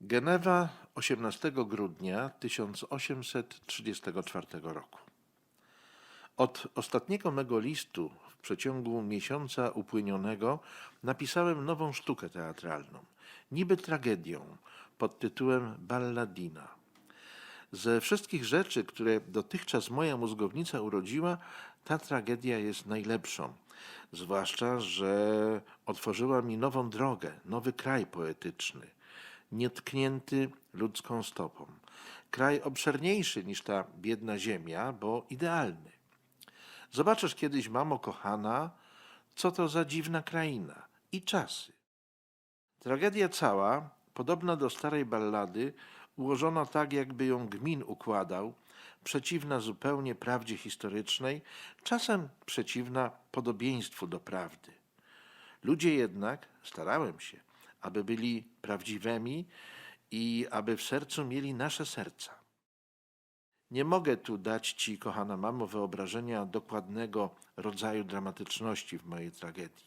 Genewa 18 grudnia 1834 roku. Od ostatniego mego listu w przeciągu miesiąca upłynionego napisałem nową sztukę teatralną, niby tragedią pod tytułem Balladina. Ze wszystkich rzeczy, które dotychczas moja mózgownica urodziła, ta tragedia jest najlepszą. Zwłaszcza, że otworzyła mi nową drogę, nowy kraj poetyczny, nietknięty ludzką stopą. Kraj obszerniejszy niż ta biedna ziemia, bo idealny. Zobaczysz kiedyś, mamo kochana, co to za dziwna kraina i czasy. Tragedia cała, podobna do starej ballady, ułożona tak, jakby ją Gmin układał, przeciwna zupełnie prawdzie historycznej, czasem przeciwna podobieństwu do prawdy. Ludzie jednak, starałem się, aby byli prawdziwymi i aby w sercu mieli nasze serca. Nie mogę tu dać Ci, kochana mamo, wyobrażenia dokładnego rodzaju dramatyczności w mojej tragedii.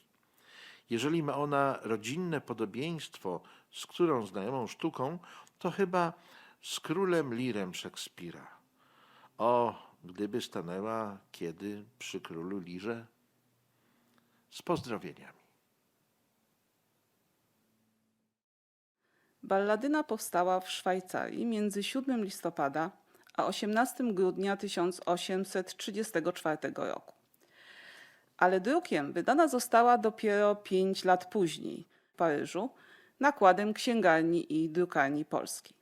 Jeżeli ma ona rodzinne podobieństwo z którą znajomą sztuką, to chyba z królem Lirem Szekspira. O, gdyby stanęła kiedy przy królu Lirze? Z pozdrowieniami. Balladyna powstała w Szwajcarii między 7 listopada a 18 grudnia 1834 roku. Ale drukiem wydana została dopiero 5 lat później w Paryżu nakładem Księgarni i Drukarni Polskiej.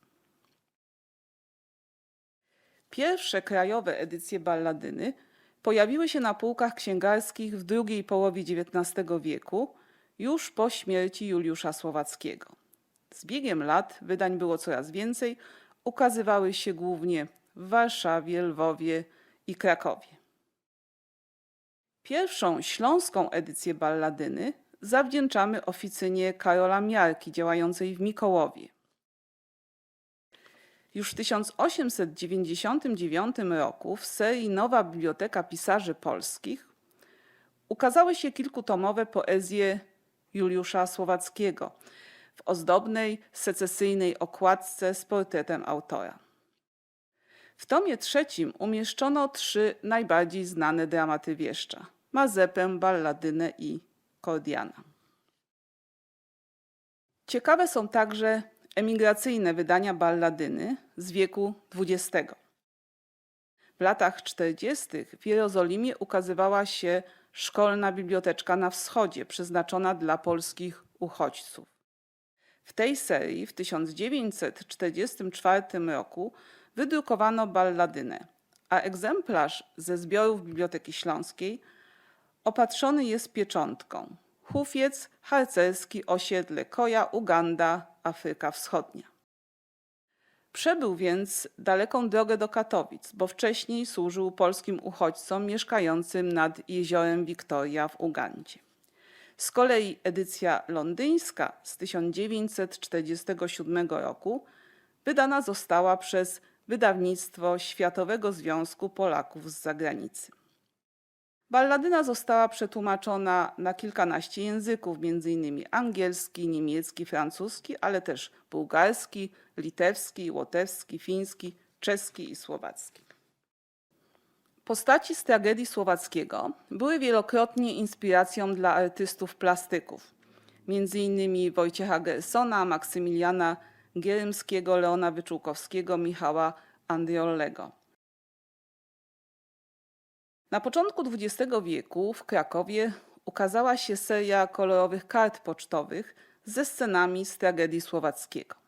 Pierwsze krajowe edycje balladyny pojawiły się na półkach księgarskich w drugiej połowie XIX wieku, już po śmierci Juliusza Słowackiego. Z biegiem lat wydań było coraz więcej, ukazywały się głównie w Warszawie, Lwowie i Krakowie. Pierwszą śląską edycję balladyny zawdzięczamy oficynie Karola Miarki działającej w Mikołowie. Już w 1899 roku w serii Nowa Biblioteka Pisarzy Polskich ukazały się kilkutomowe poezje Juliusza Słowackiego ozdobnej, secesyjnej okładce z portretem autora. W tomie trzecim umieszczono trzy najbardziej znane dramaty wieszcza Mazepę, Balladynę i Kordiana. Ciekawe są także emigracyjne wydania balladyny z wieku XX. W latach 40. w Jerozolimie ukazywała się szkolna biblioteczka na wschodzie, przeznaczona dla polskich uchodźców. W tej serii w 1944 roku wydrukowano balladynę, a egzemplarz ze zbiorów Biblioteki Śląskiej opatrzony jest pieczątką. Hufiec, harcerski, osiedle Koja, Uganda, Afryka Wschodnia. Przebył więc daleką drogę do Katowic, bo wcześniej służył polskim uchodźcom mieszkającym nad jeziorem Wiktoria w Ugandzie. Z kolei edycja londyńska z 1947 roku wydana została przez wydawnictwo Światowego Związku Polaków z Zagranicy. Balladyna została przetłumaczona na kilkanaście języków, m.in. angielski, niemiecki, francuski, ale też bułgarski, litewski, łotewski, fiński, czeski i słowacki. Postaci z tragedii słowackiego były wielokrotnie inspiracją dla artystów plastyków, m.in. Wojciecha Gersona, Maksymiliana Gierymskiego, Leona Wyczółkowskiego, Michała Andriollego. Na początku XX wieku w Krakowie ukazała się seria kolorowych kart pocztowych ze scenami z tragedii słowackiego.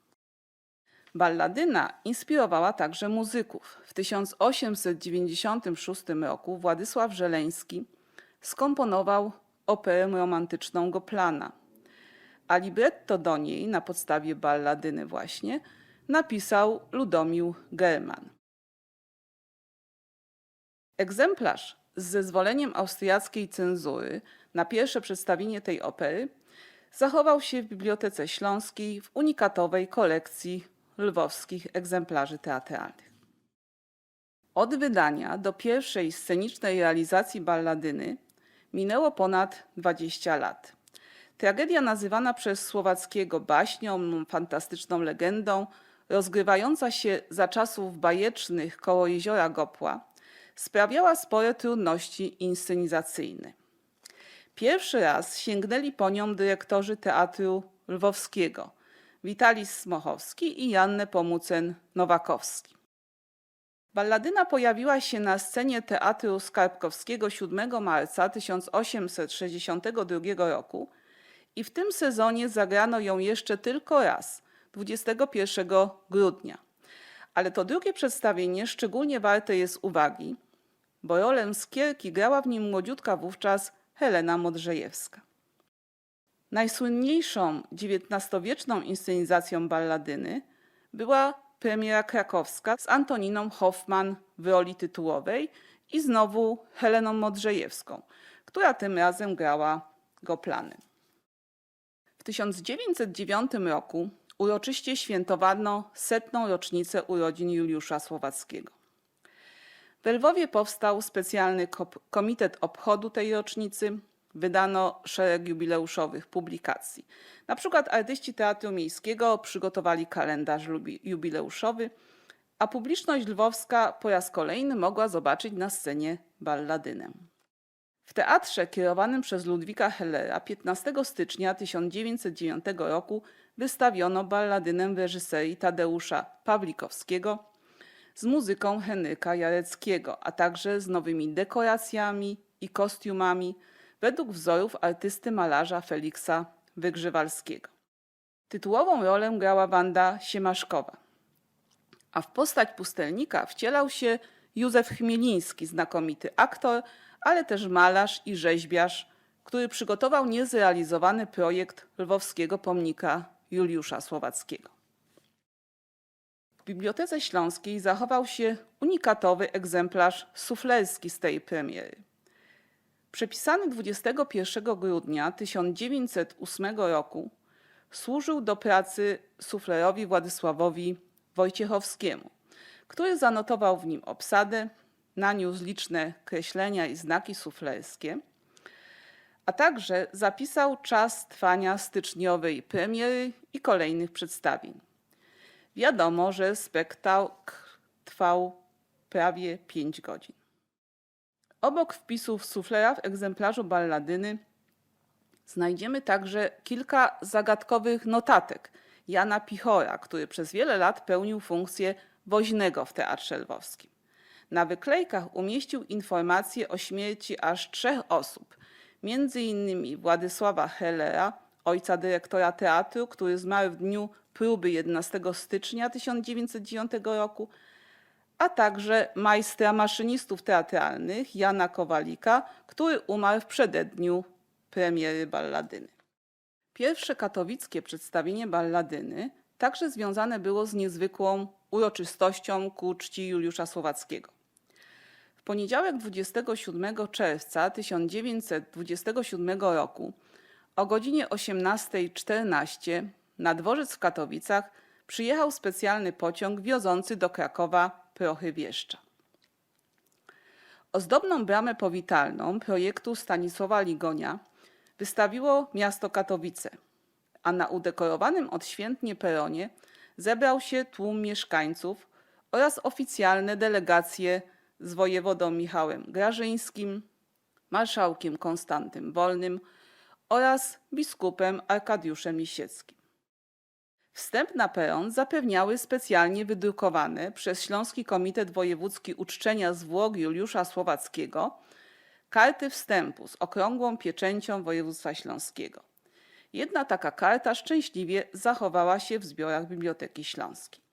Balladyna inspirowała także muzyków. W 1896 roku Władysław Żeleński skomponował operę romantyczną Goplana, a libretto do niej na podstawie balladyny właśnie napisał Ludomił German. Egzemplarz z zezwoleniem austriackiej cenzury na pierwsze przedstawienie tej opery zachował się w Bibliotece Śląskiej w unikatowej kolekcji lwowskich egzemplarzy teatralnych. Od wydania do pierwszej scenicznej realizacji balladyny minęło ponad 20 lat. Tragedia nazywana przez Słowackiego baśnią, fantastyczną legendą, rozgrywająca się za czasów bajecznych koło jeziora Gopła, sprawiała spore trudności inscenizacyjne. Pierwszy raz sięgnęli po nią dyrektorzy Teatru Lwowskiego Witalis Smochowski i Jan Nepomucen-Nowakowski. Balladyna pojawiła się na scenie Teatru Skarbkowskiego 7 marca 1862 roku i w tym sezonie zagrano ją jeszcze tylko raz, 21 grudnia. Ale to drugie przedstawienie szczególnie warte jest uwagi, bo rolę Skierki grała w nim młodziutka wówczas Helena Modrzejewska. Najsłynniejszą XIX-wieczną inscenizacją balladyny była premiera krakowska z Antoniną Hoffman w roli tytułowej i znowu Heleną Modrzejewską, która tym razem grała Goplany. W 1909 roku uroczyście świętowano setną rocznicę urodzin Juliusza Słowackiego. W Lwowie powstał specjalny komitet obchodu tej rocznicy. Wydano szereg jubileuszowych publikacji. Na przykład artyści Teatru Miejskiego przygotowali kalendarz jubileuszowy, a publiczność lwowska po raz kolejny mogła zobaczyć na scenie balladynę. W teatrze kierowanym przez Ludwika Hellera 15 stycznia 1909 roku wystawiono balladynę w reżyserii Tadeusza Pawlikowskiego z muzyką Henryka Jareckiego, a także z nowymi dekoracjami i kostiumami według wzorów artysty malarza Feliksa Wygrzywalskiego. Tytułową rolę grała Wanda Siemaszkowa, a w postać pustelnika wcielał się Józef Chmieliński, znakomity aktor, ale też malarz i rzeźbiarz, który przygotował niezrealizowany projekt lwowskiego pomnika Juliusza Słowackiego. W Bibliotece Śląskiej zachował się unikatowy egzemplarz suflerski z tej premiery. Przepisany 21 grudnia 1908 roku służył do pracy suflerowi Władysławowi Wojciechowskiemu, który zanotował w nim obsadę, naniósł liczne kreślenia i znaki suflerskie, a także zapisał czas trwania styczniowej premiery i kolejnych przedstawień. Wiadomo, że spektakl trwał prawie 5 godzin. Obok wpisów suflera w egzemplarzu balladyny znajdziemy także kilka zagadkowych notatek Jana Pichora, który przez wiele lat pełnił funkcję woźnego w Teatrze Lwowskim. Na wyklejkach umieścił informacje o śmierci aż trzech osób, między innymi Władysława Hellera, ojca dyrektora teatru, który zmarł w dniu próby 11 stycznia 1909 roku, a także majstra maszynistów teatralnych Jana Kowalika, który umarł w przededniu premiery balladyny. Pierwsze katowickie przedstawienie balladyny także związane było z niezwykłą uroczystością ku czci Juliusza Słowackiego. W poniedziałek 27 czerwca 1927 roku o godzinie 18.14 na dworzec w Katowicach przyjechał specjalny pociąg wiozący do Krakowa prochy wieszcza. Ozdobną bramę powitalną projektu Stanisława Ligonia wystawiło miasto Katowice, a na udekorowanym odświętnie peronie zebrał się tłum mieszkańców oraz oficjalne delegacje z wojewodą Michałem Grażyńskim, marszałkiem Konstantym Wolnym oraz biskupem Arkadiuszem Lisieckim. Wstęp na peron zapewniały specjalnie wydrukowane przez Śląski Komitet Wojewódzki Uczczenia Zwłok Juliusza Słowackiego karty wstępu z okrągłą pieczęcią województwa śląskiego. Jedna taka karta szczęśliwie zachowała się w zbiorach Biblioteki Śląskiej.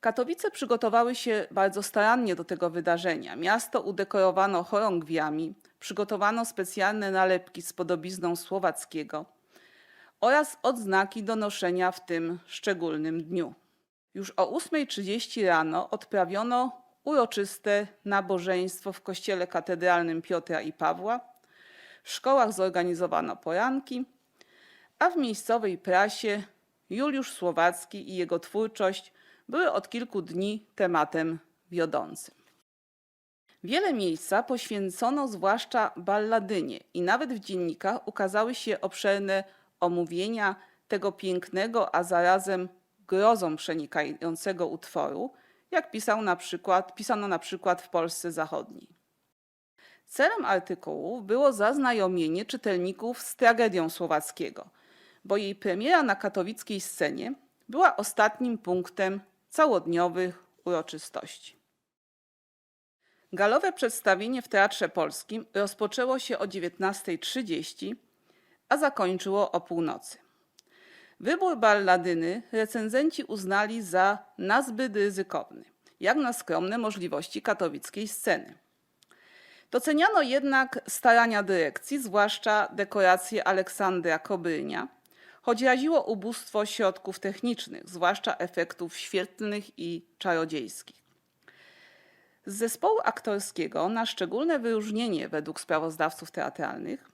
Katowice przygotowały się bardzo starannie do tego wydarzenia. Miasto udekorowano chorągwiami, przygotowano specjalne nalepki z podobizną słowackiego oraz odznaki do noszenia w tym szczególnym dniu. Już o 8.30 rano odprawiono uroczyste nabożeństwo w kościele katedralnym Piotra i Pawła. W szkołach zorganizowano poranki, a w miejscowej prasie Juliusz Słowacki i jego twórczość były od kilku dni tematem wiodącym. Wiele miejsca poświęcono zwłaszcza balladynie i nawet w dziennikach ukazały się obszerne omówienia tego pięknego, a zarazem grozą przenikającego utworu, jak pisał na przykład, pisano na przykład w Polsce Zachodniej. Celem artykułów było zaznajomienie czytelników z tragedią słowackiego, bo jej premiera na katowickiej scenie była ostatnim punktem całodniowych uroczystości. Galowe przedstawienie w Teatrze Polskim rozpoczęło się o 19.30, a zakończyło o północy. Wybór balladyny recenzenci uznali za nazbyt ryzykowny, jak na skromne możliwości katowickiej sceny. Doceniano jednak starania dyrekcji, zwłaszcza dekoracje Aleksandra Kobylnia, choć raziło ubóstwo środków technicznych, zwłaszcza efektów świetlnych i czarodziejskich. Z zespołu aktorskiego na szczególne wyróżnienie według sprawozdawców teatralnych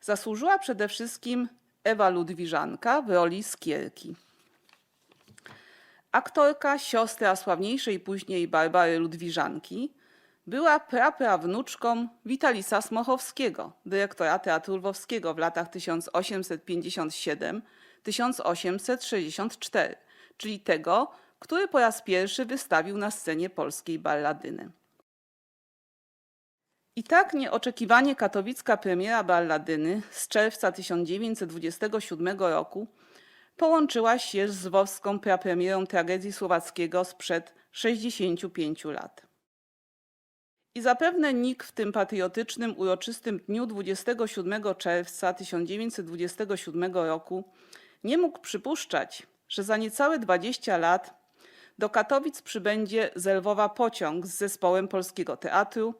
zasłużyła przede wszystkim Ewa Ludwiżanka w roli Skierki. Aktorka, siostra sławniejszej później Barbary Ludwiżanki, była praprawnuczką Witalisa Smochowskiego, dyrektora Teatru Lwowskiego w latach 1857-1864, czyli tego, który po raz pierwszy wystawił na scenie polskiej balladyny. I tak nieoczekiwanie katowicka premiera balladyny z czerwca 1927 roku połączyła się z lwowską prapremierą tragedii słowackiego sprzed 65 lat. I zapewne nikt w tym patriotycznym, uroczystym dniu 27 czerwca 1927 roku nie mógł przypuszczać, że za niecałe 20 lat do Katowic przybędzie z Lwowa pociąg z zespołem Polskiego Teatru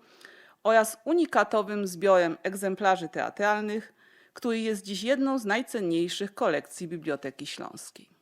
oraz unikatowym zbiorem egzemplarzy teatralnych, który jest dziś jedną z najcenniejszych kolekcji Biblioteki Śląskiej.